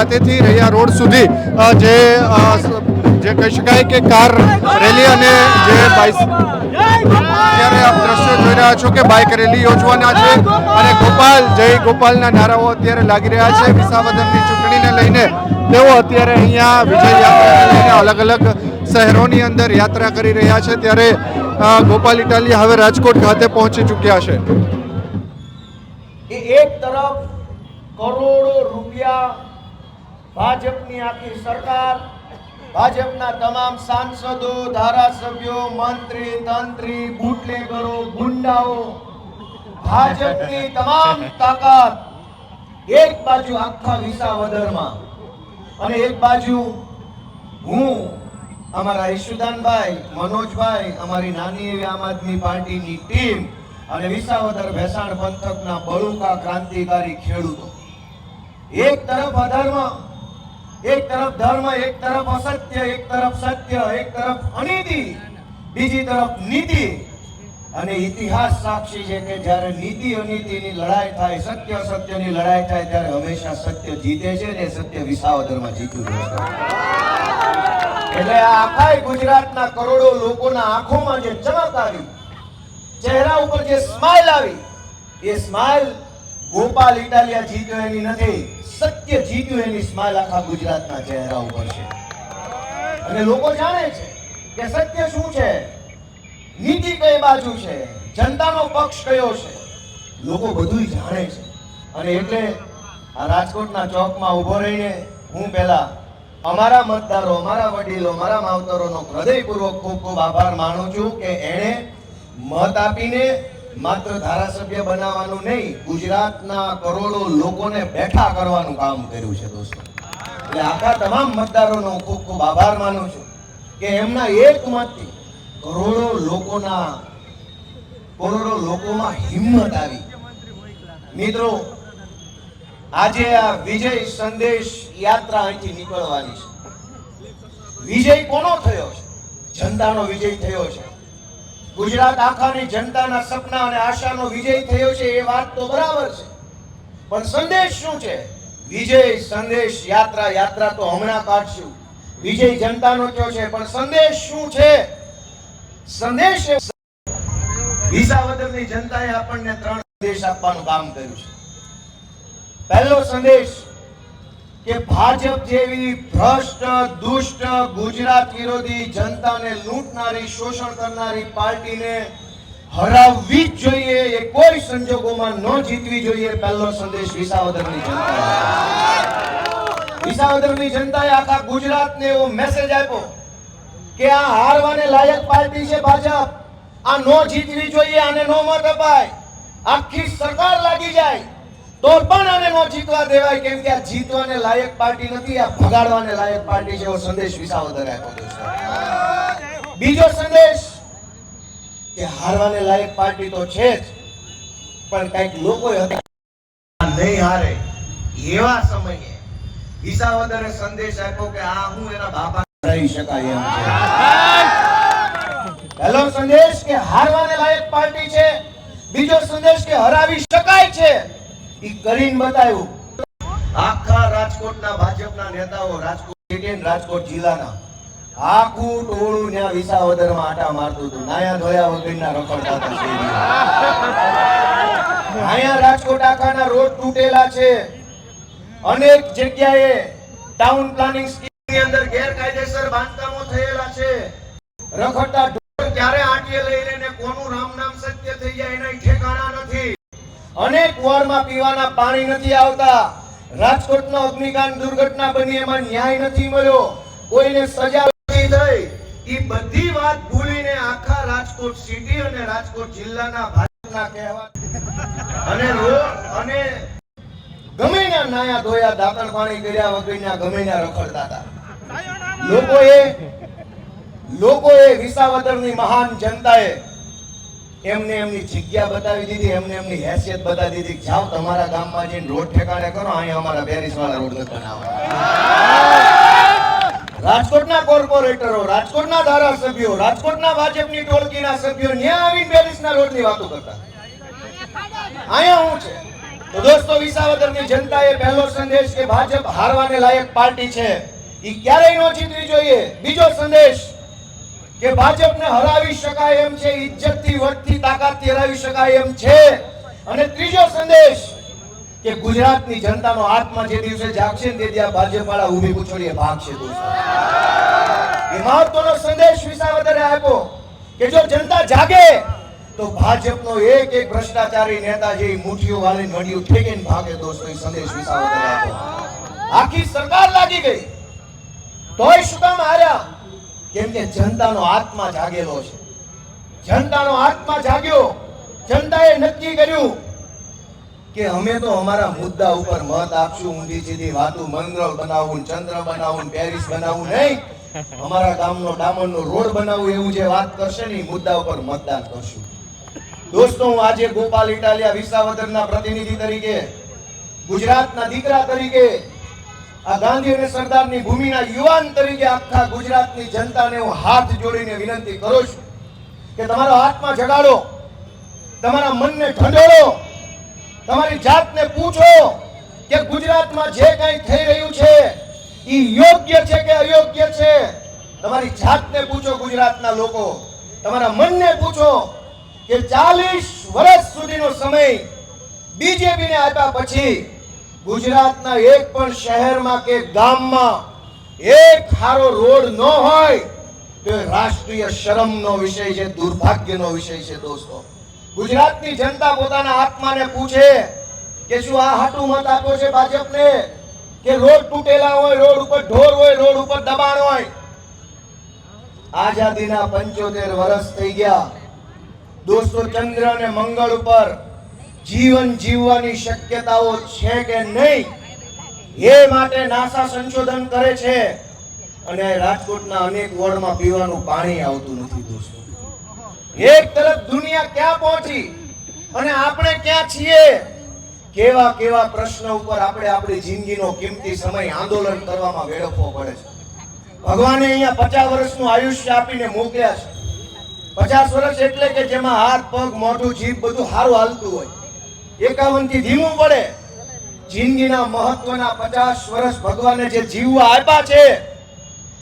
ખાતેથી રૈયા રોડ સુધી જે જે કહી શકાય કે કાર રેલી અને જે અત્યારે આપ દ્રશ્ય જોઈ રહ્યા છો કે બાઇક રેલી યોજવાના છે અને ગોપાલ, જય ગોપાલના નારાઓ અત્યારે લાગી રહ્યા છે. વિસાવદનની ચૂંટણીને લઈને તેઓ અત્યારે અહીંયા વિજય યાત્રાને લઈને અલગ અલગ શહેરોની અંદર યાત્રા કરી રહ્યા છે. ત્યારે ગોપાલ ઇટાલિયા હવે રાજકોટ ખાતે પહોંચી ચૂક્યા છે. એક તરફ કરોડો રૂપિયા ભાજપની આખી સરકાર, ભાજપના તમામ સાંસદો, ધારાસભ્યો, મંત્રી, તંત્રી, બુટલેગરો, ગુંડાઓ, ભાજપની તમામ તાકાત એક બાજુ આખા વિસાવદરમાં અને એક બાજુ હું, અમારા ઈશુદાનભાઈ, મનોજભાઈ, અમારી નાની એવી આમ આદમી પાર્ટીની ટીમ અને વિસાવદર ભેસાણ પંથકના બળુકા ક્રાંતિકારી ખેડૂતો. એક તરફ અધર્મ એક તરફ ધર્મ, એક તરફ અસત્ય, એક તરફ સત્ય, એક તરફ અનીતિ, બીજી તરફ નીતિ. અને ઇતિહાસ સાક્ષી છે કે જ્યારે નીતિ અનીતિની લડાઈ થાય, સત્ય સત્યની લડાઈ થાય, ત્યારે હંમેશા સત્ય જીતે છે ને સત્ય વિસાવદરમાં જીત્યું છે. એટલે આ આખાય ગુજરાતના કરોડો લોકોના આંખોમાં જે ચમક આવી ચહેરા ઉપર જે સ્માઇલ આવી, એ સ્માઇલ ગોપાલ ઇટાલિયા જીત્યો એની નથી. સત્ય જીત્યું એની સ્માઇલ આખા ગુજરાતના ચહેરા ઉપર છે. અને લોકો જાણે છે કે સત્ય શું છે? નીતિ કઈ બાજુ છે? જનતાનો પક્ષ કયો છે? લોકો બધું જાણે છે. અને એટલે આ રાજકોટના ચોકમાં ઊભો રહીને હું પહેલા અમારા મતદારો, અમારા વડીલો મારા માવતરોનો હૃદયપૂર્વક ખૂબ ખૂબ આભાર માનું છું કે એણે મત આપીને માત્ર ધારાસભ્ય બનાવવાનું નહીં, ગુજરાતના કરોડો લોકોને બેઠા કરવાનું કામ કર્યું છે દોસ્તો. એટલે આખા તમામ મતદારોનો ખૂબ ખૂબ આભાર માનું છું કે એમના એક મતથી કરોડો લોકોના, કરોડો લોકોમાં હિંમત આવી. મિત્રો, આજે આ વિજય સંદેશ યાત્રા અહીંથી નીકળવાની છે. વિજય કોનો થયો છે? જનતાનો વિજય થયો છે. ગુજરાત આખાની જનતાના સપના અને આશાનો વિજય થયો છે, એ વાત તો બરાબર છે. પણ સંદેશ શું છે? વિજય, સંદેશ, યાત્રા યાત્રા તો હમણાં કાઢશું. વિજય જનતાનો થયો છે? પણ સંદેશ શું છે? સંદેશ વિસાવદરની જનતાએ આપણને ત્રણ સંદેશ આપવાનું કામ કર્યું છે. પહેલો સંદેશ કે ભાજપ જેવી ભ્રષ્ટ, દુષ્ટ, ગુજરાત વિરોધી જનતાને લૂંટનારી, શોષણ કરનારી પાર્ટીને હરાવવી જ જોઈએ, એ કોઈ સંજોગોમાં ન જીતવી જોઈએ, પહેલો સંદેશ વિસાવદરની જનતા વિસાવદરની જનતાએ આખા ગુજરાતને એવો મેસેજ આપ્યો કે આ હારવાને લાયક પાર્ટી છે ભાજપ. આ નો જીતવી જોઈએ, આને નો મત અપાય. આખી સરકાર લાગી જાય. તો પણ આને નો જીતવા દેવાય કેમ કે આ જીતવાને લાયક પાર્ટી નથી આ ભગાડવાને લાયક પાર્ટી છે એવો સંદેશ વિસાવદર આપ્યો દોસ્તો બીજો સંદેશ કે હારવાને લાયક પાર્ટી તો છે જ પણ કંઈક લોકો નહીં હારે. એવા સમયે વિસાવદરે સંદેશ આપ્યો કે આ હું એના બાપા રહી શકાય એમ છે. પહેલો સંદેશ કે હારવાને લાયક પાર્ટી છે બીજો સંદેશ કે હરાવી શકાય છે. કરીને બતાવ્યું. આખા રાજકોટના ભાજપના નેતાઓ રાજકોટ રાજકોટ જિલ્લાના આખું ટોળું ત્યાં વિસાવદરમાં આટા મારતું હતું. નાયા ધોયા વગરના રખડતા અહીંયા રાજકોટ આખાના રોડ તૂટેલા છે. અનેક જગ્યાએ ટાઉન પ્લાનિંગ સ્કીમની અંદર ગેરકાયદેસર બાંધકામો થયેલા છે. રખડતા અનેક વોરમાં પીવાના પાણી નથી આવતા. રાજકોટનો અગ્નિકાંડ દુર્ઘટના બની, એમાં ન્યાય નથી મળ્યો. કોઈને સજા નથી થઈ. એ બધી વાત ભૂલીને આખા રાજકોટ સિટી અને રાજકોટ જિલ્લાના ભાજપના કહેવા અને અને ગમે ના નાયા ધોયા દાતણ પાણી કર્યા વગરના ગમે ના રખડતા હતા. લોકોએ લોકોએ વિસાવદરની મહાન જનતાએ એમને એમની જગ્યા બતાવી દીધી, એમને એમની હેસિયત બતાવી દીધી જાઓ તમારા ગામમાં જઈને રોડ ઠેકાણે કરો, અહીંયા અમારા બેરીસ વાળા રોડ નથી રાજકોટના કોર્પોરેટરો, રાજકોટના ધારાસભ્યો, રાજકોટના ભાજપની ટોળકીના સભ્યો ન્યા આવીને બેરીસના રોડની વાતો કરતા. અહીંયા હું છે. તો દોસ્તો, વિસાવદરની જનતાએ પહેલો સંદેશ કે ભાજપ હારવાને લાયક પાર્ટી છે. એ ક્યારેય ન જીતવી જોઈએ. બીજો સંદેશ કે ભાજપને હરાવી શકાય એમ છે ઇજ્જતથી વટથી તાકાતથી હરાવી શકાય એમ છે. અને ત્રીજો સંદેશ કે ગુજરાતની જનતાનો આત્મા જે દિવસે જાગશે તે દિવસે ભાજપ વાળા ઊભી પૂછોડીએ ભાગશે દોસ્તો એ મહત્વનો સંદેશ વિસાવદરે આપ્યો કે જો જનતા જાગે, તો ભાજપનો એક એક ભ્રષ્ટાચારી નેતા જે મુઠીઓ વાળી વડિયું ઠેકીને ભાગે દોસ્તો, એ સંદેશ વિસાવદરે આપ્યો. આખી સરકાર લાગી ગઈ. તોય શું કામ હાર્યા? કેમ કે જનતાનો આત્મા જાગેલો છે. જનતાનો આત્મા જાગ્યો. જનતાએ નક્કી કર્યું કે અમે તો અમારા મુદ્દા ઉપર મત આપશું ઊંધી સીધી વાતું મંગળ બનાવવું ચંદ્ર બનાવવું પેરિસ બનાવવું નહીં. અમારા ગામનો ડામરનો રોડ બનાવવું એવું જે વાત કરશે ને મુદ્દા ઉપર મતદાન કરશું. દોસ્તો, હું આજે ગોપાલ ઇટાલિયા વિસાવદરના પ્રતિનિધિ તરીકે, ગુજરાતના દીકરા તરીકે આ ગાંધી અને સરદારની ભૂમિના યુવાન તરીકે આખા ગુજરાતની જનતાને હું હાથ જોડીને વિનંતી કરું છું કે તમારો હાથમાં જગાડો, તમારા મનને ઠંડોળો તમારી જાતને પૂછો કે ગુજરાતમાં જે કંઈ થઈ રહ્યું છે એ યોગ્ય છે કે અયોગ્ય છે? તમારી જાતને પૂછો ગુજરાતના લોકો, તમારા મનને પૂછો કે ચાલીસ વર્ષ સુધીનો સમય બીજેપીને આપ્યા પછી ગુજરાતના એક પણ શહેરમાં કે ગામમાં એક સારો રોડ ન હોય તો રાષ્ટ્રીય શરમનો વિષય છે, દુર્ભાગ્યનો વિષય છે, દોસ્તો. ગુજરાતની જનતા પોતાના આત્માને પૂછે કે શું આ હાટું મત આપ્યો છે ભાજપને? કે રોડ તૂટેલા હોય, રોડ ઉપર ઢોર હોય, રોડ ઉપર દબાણ હોય? આઝાદીના પંચોતેર વર્ષ થઈ ગયા. દોસ્તો, ચંદ્ર અને મંગળ ઉપર જીવન જીવવાની શક્યતાઓ છે કે નહીં, એ માટે નાસા સંશોધન કરે છે. અને રાજકોટના અનેક વોર્ડમાં પીવાનું પાણી આવતું નથી દોસ્તો. એક તરફ દુનિયા ક્યાં પહોંચી અને આપણે ક્યાં છીએ? કેવા કેવા પ્રશ્ન ઉપર આપણે આપણી જિંદગીનો કિંમતી સમય આંદોલન કરવામાં વેડફવો પડે છે. ભગવાને અહીંયા પચાસ વર્ષનું આયુષ્ય આપીને મોકલ્યા છે. પચાસ વર્ષ એટલે કે જેમાં હાથ, પગ, મોઢું, જીભ બધું સારું હાલતું હોય. એકાવનથી ધીમું પડે. જિંદગીના મહત્વના પચાસ વર્ષ ભગવાને જે જીવવા આપ્યા છે,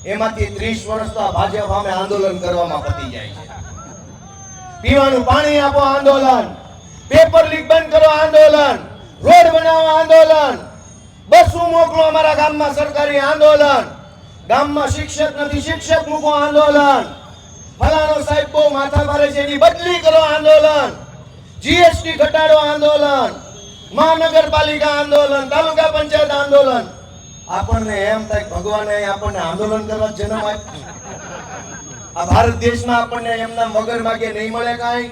એમાંથી ત્રીસ વર્ષ તો ભાજપ સામે આંદોલન કરવામાં પતી જાય છે. પીવાનું પાણી આપો આંદોલન, પેપર લીક બંધ કરો આંદોલન, રોડ બનાવો આંદોલન, બસો મોકલો અમારા ગામમાં સરકારી આંદોલન, ગામમાં શિક્ષક નથી, શિક્ષક મૂકો આંદોલન. ફલાણો સાહેબ બહુ માથા મારે છે, એની બદલી કરો આંદોલન. જીએસટી ઘટાડો આંદોલન, મહાનગરપાલિકા આંદોલન, તાલુકા પંચાયત આંદોલન. આપણને એમ થાય ભગવાને આપણને આંદોલન કરવા જન્મ આપ્યો. આ ભારત દેશમાં આપણને એમના મગર માગે નહીં મળે કાંઈ.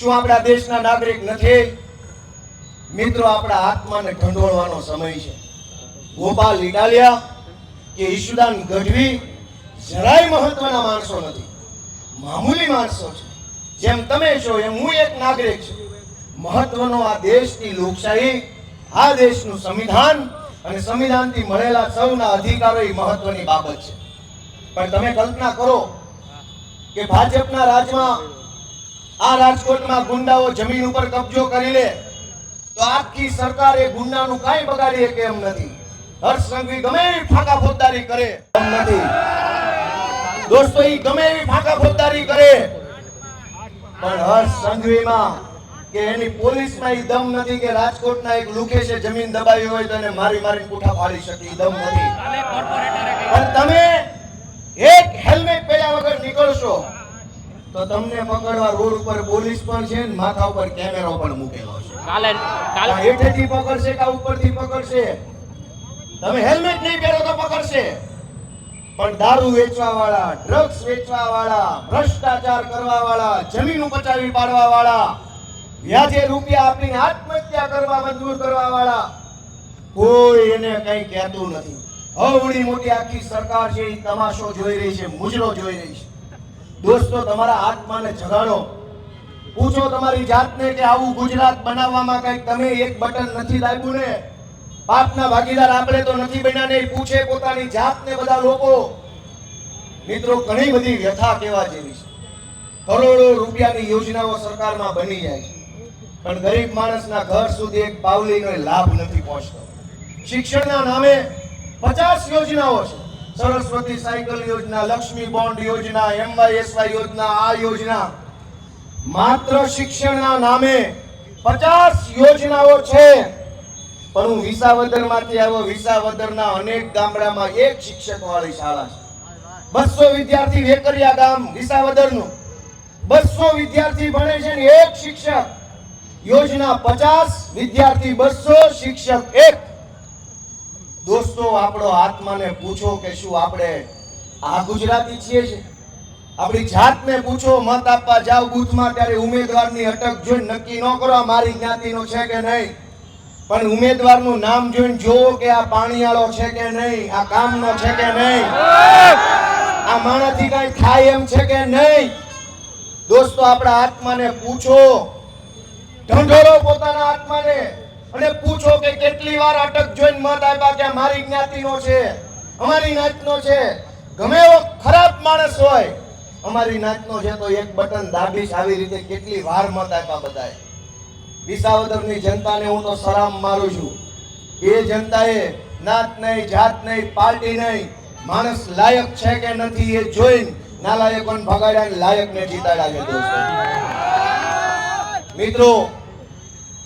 શું આપણા દેશના નાગરિક નથી? મિત્રો, આપણા આત્માને ઢંઢોળવાનો સમય છે. ગોપાલ ઇટાલિયા કે ઈશુદાન ગઢવી જરાય મહત્વના માણસો નથી. મામૂલી માણસો છે. જેમ તમે છો એમ હું એક નાગરિક છું. મહત્વનો આ દેશની લોકશાહી, આ દેશનું સંવિધાન અને સંવિધાનથી મળેલા સૌના અધિકારો એ મહત્વની બાબત છે. પણ તમે કલ્પના કરો કે ભાજપના રાજમાં આ રાજકોટમાં ગુંડાઓ જમીન ઉપર કબજો કરી લે, તો આખી સરકાર એ ગુંડાનું કાંઈ બગાડી કે એમ નથી? હર્ષ સંઘવી ગમે એવી ફાંકા ફોજદારી કરે, એમ નથી. દોસ્તો એ ગમે એવી ફાંકા ફોજદારી કરે. પણ હર્ષ સંઘવીમાં કે એની પોલીસમાં એ દમ નથી કે રાજકોટના એક લુકેશે જમીન દબાવી હોય તો એને મારી મારી પૂઠા ફાડી શકે દમ નથી. પણ તમે એક હેલ્મેટ પહેર્યા વગર નીકળશો તો તમને પકડવા રોડ ઉપર પોલીસ પણ છે ને માથા ઉપર કેમેરો પણ મૂકેલો છે. કાલે કાલે હેઠેથી પકડશે કે ઉપરથી પકડશે? તમે હેલ્મેટ નહીં પહેરો તો પકડશે. પણ દારૂ વેચવા વાળા ડ્રગ્સ વેચવા વાળા ભ્રષ્ટાચાર કરવા વાળા જમીન ઉપચાવી પાડવા વાળા વ્યાજે રૂપિયા આપીને આત્મહત્યા કરવા મજબૂર કરવા વાળા કોઈ એને કઈ કહેતું નથી. અવળી મોટી આખી સરકાર છે, એ તમાશો જોઈ રહી છે, મુજરો જોઈ રહી છે. દોસ્તો, તમારા આત્માને જગાડો. પૂછો તમારી જાતને કે આવું ગુજરાત બનાવવામાં કઈ તમે એક બટન નથી લાગ્યું ને? પાપના ભાગીદાર આપણે તો નથી બન્યા ને પૂછે પોતાની જાતને બધા લોકો. મિત્રો, ઘણી બધી વ્યથા કહેવા જેવી છે. કરોડો રૂપિયાની યોજનાઓ સરકારમાં બની જાય છે. પણ ગરીબ માણસના ઘર સુધી એક પાવલીનો લાભ નથી પહોંચતો. શિક્ષણના નામે પચાસ યોજનાઓ છે. સરસ્વતી સાયકલ યોજના, લક્ષ્મી બોન્ડ યોજના, એમવાયએસવાય યોજના, આ યોજના. માત્ર શિક્ષણના નામે પચાસ યોજનાઓ છે. પણ હું વિસાવદરમાંથી આવ્યો. વિસાવદરના અનેક ગામડામાં એક શિક્ષક વાળી શાળા છે. બસો વિદ્યાર્થી વેકરિયા ગામ વિસાવદરનું. બસો વિદ્યાર્થી ભણે છે એક શિક્ષક. યોજના પચાસ, વિદ્યાર્થી બસો, શિક્ષક એક. દોસ્તો, આપણો આત્માને પૂછો કે શું આપણે આ ગુજરાતી છીએ છે? આપણી જાતને પૂછો, મત આપવા જાવ બુથમાં ત્યારે ઉમેદવારની અટક જોઈ નક્કી ન કરો, મારી જ્ઞાતિનો છે કે નહીં. પણ ઉમેદવારનું નામ જોઈને જોવો કે આ પાણીયાળો છે કે નહીં, આ કામનો છે કે નહીં. આ માણસથી કઈ થાય એમ છે કે નહીં? દોસ્તો, આપણા આત્માને પૂછો. ઢંઢોરો પોતાના આત્માને. અને પૂછો કે કેટલી વાર અટક જોઈને મત આપ્યા કે મારી જ્ઞાતિનો છે, અમારી નાતનો છે. ગમે એવો ખરાબ માણસ હોય, અમારી નાતનો છે તો એક બટન દાબીશ, આવી રીતે કેટલી વાર મત આપ્યા બધાએ. વિસાવદરની જનતાને હું તો સલામ મારું છું. એ જનતાએ નાત નહીં, જાત નહીં, પાર્ટી નહીં, માણસ લાયક છે કે નથી એ જોઈને નાલાયકોને ભગાડ્યા લાયકને જીતાડ્યા છે દોસ્તો. મિત્રો,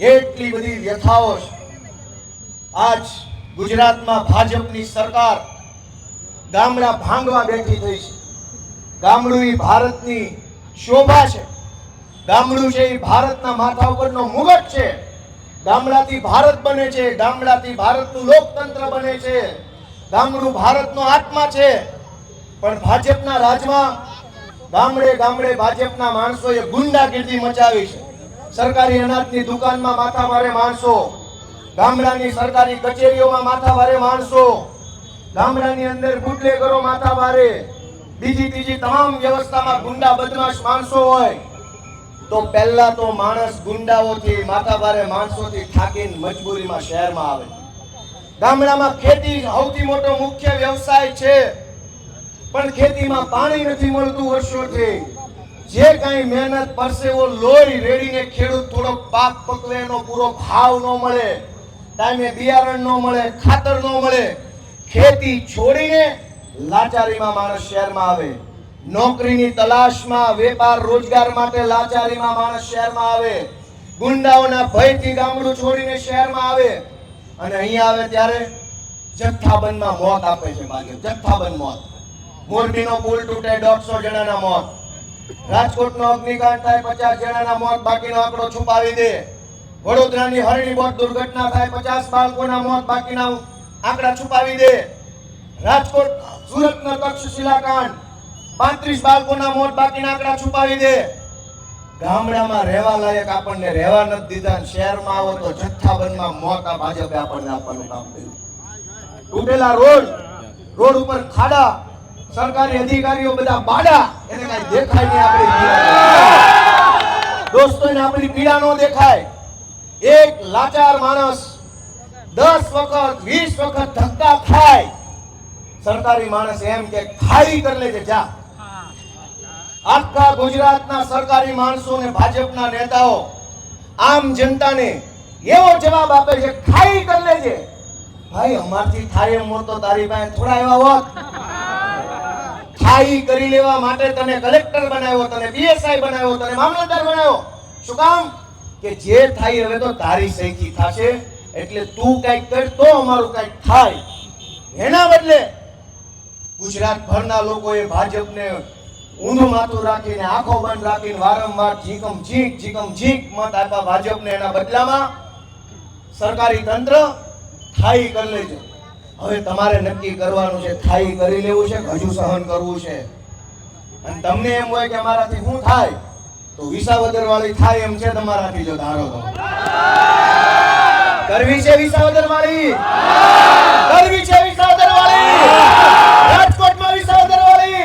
એટલી બધી વ્યથાઓ આજ ગુજરાતમાં ભાજપની સરકાર ગામડા ભાંગવા બેઠી થઈ છે. ગામડું એ ભારતની શોભા છે. ગામડું છે એ ભારતના માથા ઉપરનો મુગટ છે. ગામડાથી ભારત બને છે. ગામડાથી ભારતનું લોકતંત્ર બને છે. ગામડું ભારતનો આત્મા છે. પણ ભાજપના રાજમાં ગામડે ગામડે ભાજપના માણસોએ ગુંડાગીર્દી મચાવી છે. સરકારી અનાજની દુકાનમાં માથા મારે માણસો. ગામડાની સરકારી કચેરીઓમાં માથા મારે માણસો. ગામડાની અંદર બુટલેગરો માથા મારે. બીજી ત્રીજી તમામ વ્યવસ્થામાં ગુંડા બદમાશ માણસો હોય. તો પહેલા તો માણસ ગુંડાઓથી, માથાભારે માણસોથી થાકીને મજબૂરીમાં શહેરમાં આવે. ગામડામાં ખેતી સૌથી મોટો મુખ્ય વ્યવસાય છે. પણ ખેતીમાં પાણી નથી મળતું વર્ષોથી. જે કાંઈ મહેનત પરસેવો લોહી રેડીને ખેડૂત થોડો પાક પકવે, એનો પૂરો ભાવ ન મળે, ટાઈમે બિયારણ ન મળે, ખાતર ન મળે. ખેતી છોડીને લાચારીમાં માણસ શહેરમાં આવે. નોકરીની તલાશમાં વેપાર રોજગાર માટે લાચારીમાં માણસ શહેરમાં આવે, ગુંડાઓના ભયથી ગામડું છોડીને શહેરમાં આવે, અને અહીંયા આવે ત્યારે જથ્થાબંધમાં મોત આપે છે ભાગ્ય, જથ્થાબંધ મોત. મોરબીનો પુલ તૂટે દોઢસો જણાના મોત. રાજકોટનો અગ્નિકાંડ થાય પચાસ જણાના મોત, બાકીનો આંકડો છુપાવી દે. વડોદરાની હરણી બોટ દુર્ઘટના થાય પચાસ બાળકોના મોત, બાકીના આંકડા છુપાવી દે. રાજકોટ સુરતનો તક્ષશિલા કાંડ પાંત્રીસ બાળકોના મોત બાકીના આંકડા છુપાવી દે. ગામડામાં રહેવા લાયક આપણને રહેવા નથી દીધા શહેરમાં આવો તો જથ્થાબંધમાં મોત ભાજપે આપણને આપવાનું કામ કર્યું. તૂટેલા રોડ રોડ ઉપર ખાડા, સરકારી અધિકારીઓ બધા બાડા, એને કઈ દેખાય નહીં આપણી દોસ્તો, એને આપણી પીડા નો દેખાય. એક લાચાર માણસ દસ વખત, વીસ વખત ધક્કા ખાય. સરકારી માણસ એમ કે, ખાલી કરી લેજે, જા. આખા ગુજરાતના સરકારી માણસો ને ભાજપના નેતાઓ આમ જનતાને એવો જવાબ આપે છે, ખાઈ કરી લેજે. ભાઈ, અમારથી થાય એમ તો તારી પાસે થોડા એવા હોત. ખાઈ કરી લેવા માટે તને કલેક્ટર બનાવ્યો, તને બીએસઆઈ બનાવ્યો, તને મામલતદાર બનાવ્યો. શું કામ? કે જે થાય હવે તો તારી સહીથી થશે, એટલે તું કંઈક કર, તો અમારું કંઈક થાય. એના બદલે ગુજરાત ભરના લોકોએ ભાજપને ઊંધું માથું રાખીને, આંખો બંધ રાખીને, વારંવાર ચીકમ ચીક ચીકમ ચીક મત આપ્યા ભાજપને એના બદલામાં સરકારી તંત્ર થાઈ કરી લેજો હવે તમારે નક્કી કરવાનું છે, થાઈ કરી લેવું છે હજુ સહન કરવું છે? અને તમને એમ હોય કે અમારાથી શું થાય? તો વિસાવદર વાળી થાય એમ છે તમારાથી, જો ધારો તો. કરવી છે વિસાવદર વાળી? કરવી છે વિસાવદર વાળી રાજકોટમાં વિસાવદર વાળી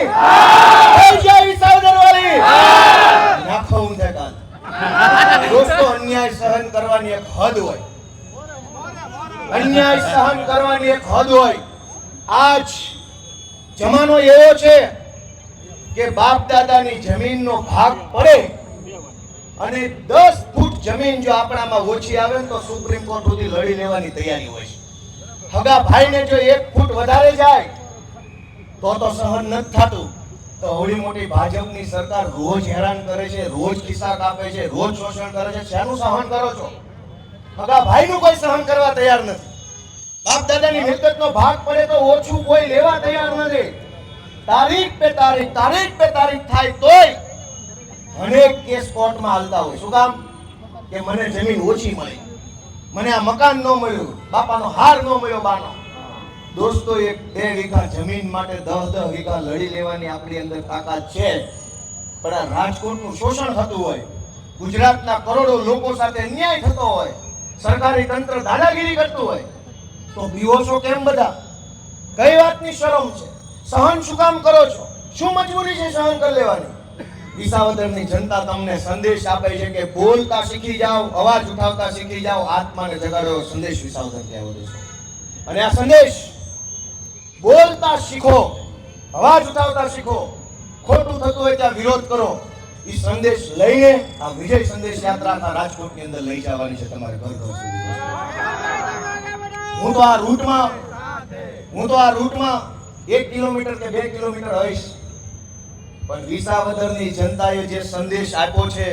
થઈ જાય વિસાવદર વાળી નાખો ઊંધે કાન દોસ્તો અન્યાય સહન કરવાની એક હદ હોય અન્યાય સહન કરવાની એક હદ હોય આજ જમાનો એવો છે કે બાપ દાદાની જમીનનો ભાગ પડે અને દસ ફૂટ જમીન જો આપણામાં ઓછી આવે તો સુપ્રીમ કોર્ટ સુધી લડી લેવાની તૈયારી હોય છે. હગા ભાઈને જો એક ફૂટ વધારે જાય, તો તો સહન નથી થતું. તો હોળી મોટી ભાજપની સરકાર રોજ હેરાન કરે છે, રોજ કિસ્સા કાપે છે, રોજ શોષણ કરે છે. શેનું સહન કરો છો? હગા ભાઈનું કોઈ સહન કરવા તૈયાર નથી. બાપ દાદાની મિલકતનો ભાગ પડે તો ઓછું કોઈ લેવા તૈયાર નથી. તારીખ પે તારીખ તારીખ પે તારીખ થાય તોય અનેક કેસ કોર્ટમાં હાલતા હોય. શું કામ? કે મને જમીન ઓછી મળી. મને આ મકાન ન મળ્યું, બાપાનો હાર ન મળ્યો બાનો. દોસ્તો, એક બે વીઘા જમીન માટે દસ દસ વીઘા લડી લેવાની આપણી અંદર તાકાત છે પણ આ રાજકોટનું શોષણ થતું હોય, ગુજરાતના કરોડો લોકો સાથે અન્યાય થતો હોય, સરકારી તંત્ર દાદાગીરી કરતું હોય, તો બીઓ છો કેમ બધા? કઈ વાતની શરમ છે? સહન શું કામ કરો છો? શું મજબૂરી છે સહન કરી લેવાની? વિસાવદરની જનતા તમને સંદેશ આપે છે કે બોલતા શીખી જાઓ, અવાજ ઉઠાવતા શીખી જાઓ, આત્માને જગાડો, સંદેશ વિસાવદર કહેવો છે અને આ સંદેશ બોલતા શીખો, અવાજ ઉઠાવતા શીખો, ખોટું થતું હોય ત્યાં વિરોધ કરો. એ સંદેશ લઈને આ વિજય સંદેશ યાત્રા આખા રાજકોટની અંદર લઈ જવાની છે તમારે ઘર ઘર સુધી. હું તો આ રૂટમાં, હું તો આ રૂટમાં એક કિલોમીટર કે બે કિલોમીટર હઈશ. પણ વિસાવદરની જનતાએ જે સંદેશ આપ્યો છે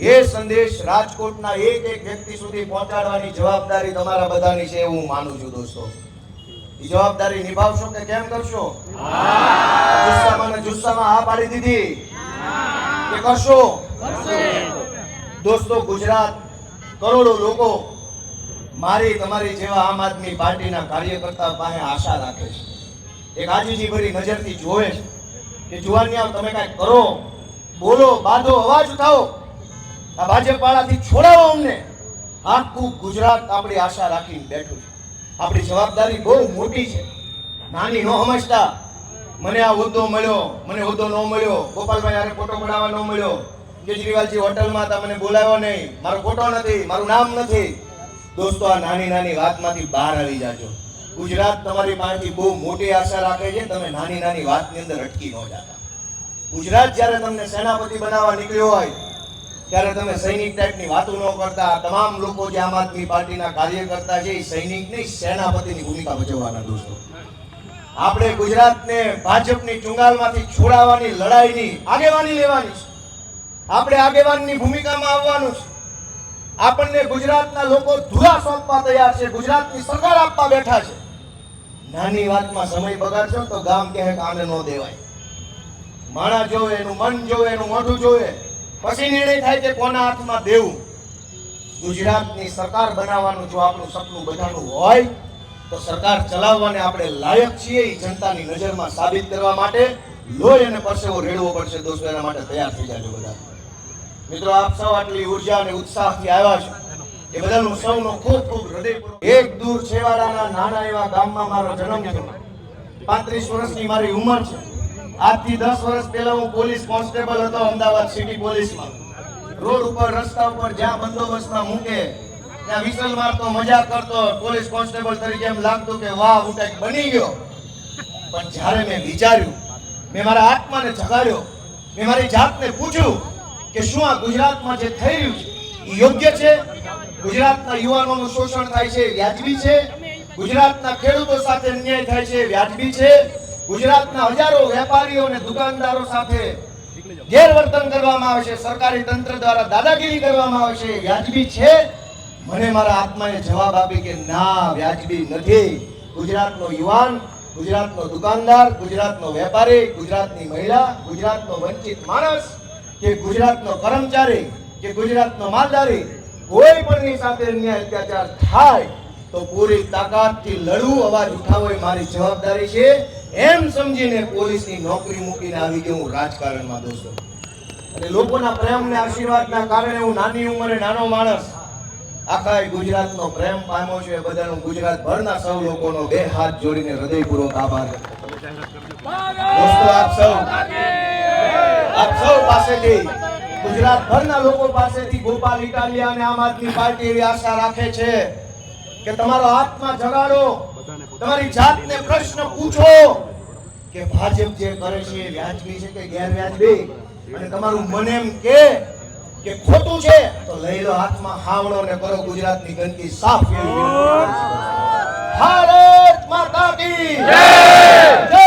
એ સંદેશ રાજકોટના એક એક વ્યક્તિ સુધી પહોંચાડવાની જવાબદારી તમારા બધાની છે એવું હું માનું છું દોસ્તો. એ જવાબદારી નિભાવશો કે કેમ કરશો? જુસ્સામાં જુસ્સામાં હા પાડી દીધી. કે કરશો. દોસ્તો ગુજરાત કરોડો લોકો મારી તમારી જેવા આમ આદમી પાર્ટીના કાર્યકર્તા પાસે આશા રાખે છે. એક આજીજી ભરી નજરથી જોવે છે કે જુવાનિયાઓ તમે કાંઈ કરો, બોલો, બાંધો, અવાજ ઉઠાવો. આ ભાજપવાળાથી છોડાવો અમને. આખું ગુજરાત આપણી આશા રાખીને બેઠું છે. આપણી જવાબદારી બહુ મોટી છે. નાની ન સમજતા. મને આ હોદ્દો મળ્યો, મને હોદ્દો ન મળ્યો, ગોપાલભાઈ હારે ફોટો પડાવવા ન મળ્યો. કેજરીવાલજી હોટલમાં હતા, મને બોલાવ્યો નહીં. મારો ફોટો નથી, મારું નામ નથી. દોસ્તો, આ નાની નાની વાતમાંથી બહાર આવી જાજો. ગુજરાત તમારી પાસેથી બહુ મોટી આશા રાખે છે, તમે નાની નાની વાતની અંદર અટકી ન જાતા. ગુજરાત જ્યારે તમને સેનાપતિ બનાવવા નીકળ્યો હોય, ત્યારે તમે સૈનિક ટાઈપની વાતો ન કરતા. તમામ લોકો જે આમ આદમી પાર્ટીના કાર્યકર્તા છે, એ સૈનિક નહીં સેનાપતિની ભૂમિકા ભજવવાના દોસ્તો. આપણે ગુજરાતને ભાજપની ચુંગાલમાંથી છોડાવવાની, લડાઈની આગેવાની લેવાની છે. આપણે આગેવાનની ભૂમિકામાં આવવાનું છે. આપણને ગુજરાતના લોકો ધુરા સોંપવા તૈયાર છે, ગુજરાતની સરકાર આપવા બેઠા છે. નાની વાતમાં સમય બગાડશો તો ગામ કહે કાને ન દેવાય. માણા જોવે, એનું મન જોવે, એનું મોઢું જોવે. પછી નિર્ણય થાય કે કોના હાથમાં દેવું. ગુજરાતની સરકાર બનાવવાનું જો આપણું સપનું બધાનું હોય, તો સરકાર ચલાવવાને આપણે લાયક છીએ એ જનતાની નજરમાં સાબિત કરવા માટે. લોહી અને પરસેવો રેડવો પડશે દોસ્તો, એના માટે તૈયાર થઈ જાજો બધા. મિત્રો, આપ સૌ આટલી ઊર્જા અને ઉત્સાહથી આવ્યા છો. એ બદલ સૌનો ખૂબ ખૂબ હૃદયપૂર્વક. એક દૂર છેવાડાના નાના એવા ગામમાં મારો જન્મ થયો. પાંત્રીસ વર્ષની મારી ઉંમર છે. આજથી દસ વર્ષ પહેલા હું પોલીસ કોન્સ્ટેબલ હતો અમદાવાદ સિટી પોલીસમાં. રોડ ઉપર, રસ્તા ઉપર જ્યાં બંદોબસ્તમાં મૂકે, ત્યાં વિસલ મારતો, મજાક કરતો પોલીસ કોન્સ્ટેબલ તરીકે એમ લાગતું કે વાહ, હું કંઈક બની ગયો. પણ જ્યારે મેં વિચાર્યું, મેં મારા આત્માને જગાડ્યો, મેં મારી જાતને પૂછ્યું કે શું આ ગુજરાતમાં જે થઈ રહ્યું છે યોગ્ય છે? ગુજરાતના યુવાનોનું શોષણ થાય છે વ્યાજબી છે? ગુજરાતના ખેડૂતો સાથે અન્યાય થાય છે વ્યાજબી છે? ગુજરાતના હજારો વેપારીઓ અને દુકાનદારો સાથે ગેરવર્તન કરવામાં આવે છે, સરકારી તંત્ર દ્વારા દાદાગીરી કરવામાં આવે છે વ્યાજબી છે? મને મારા આત્માએ જવાબ આપી કે ના, વ્યાજબી નથી. ગુજરાતનો યુવાન, ગુજરાતનો દુકાનદાર, ગુજરાતનો વેપારી, ગુજરાતની મહિલા, ગુજરાતનો વંચિત માણસ કે ગુજરાતનો કર્મચારી, કે ગુજરાતનો માલધારી, કોઈ પણની સાથે અન્યાય અત્યાચાર થાય, તો પૂરી તાકાતથી લડવું, અવાજ ઉઠાવવો એ મારી જવાબદારી છે. એમ સમજીને પોલીસની નોકરી મૂકીને આવી ગયો હું રાજકારણમાં, દોસ્તો. અને લોકોના પ્રેમ ને આશીર્વાદના કારણે હું નાની ઉંમરે નાનો માણસ આખા ગુજરાતનો પ્રેમ પામ્યો છે. બધાનો ગુજરાતભરના સૌ લોકોનો બે હાથ જોડીને હૃદયપૂર્વક આભાર. દોસ્તો આપ સૌ. આપ સૌ પાસેથી ગુજરાતભરના લોકો પાસેથી ગોપાલ ઇટાલિયા અને આમ આદમી પાર્ટી એવી આશા રાખે છે કે તમારો આત્મા જગાડો. તમારી જાતને પ્રશ્ન પૂછો કે ભાજપ જે કરે છે વ્યાજબી છે કે ગેરવ્યાજબી? અને તમારું મન એમ કે કે ખોટું છે તો લઈ લો હાથમાં હાવણો ને કરો ગુજરાતની ગંદકી સાફ. ભારત માતા કી જય.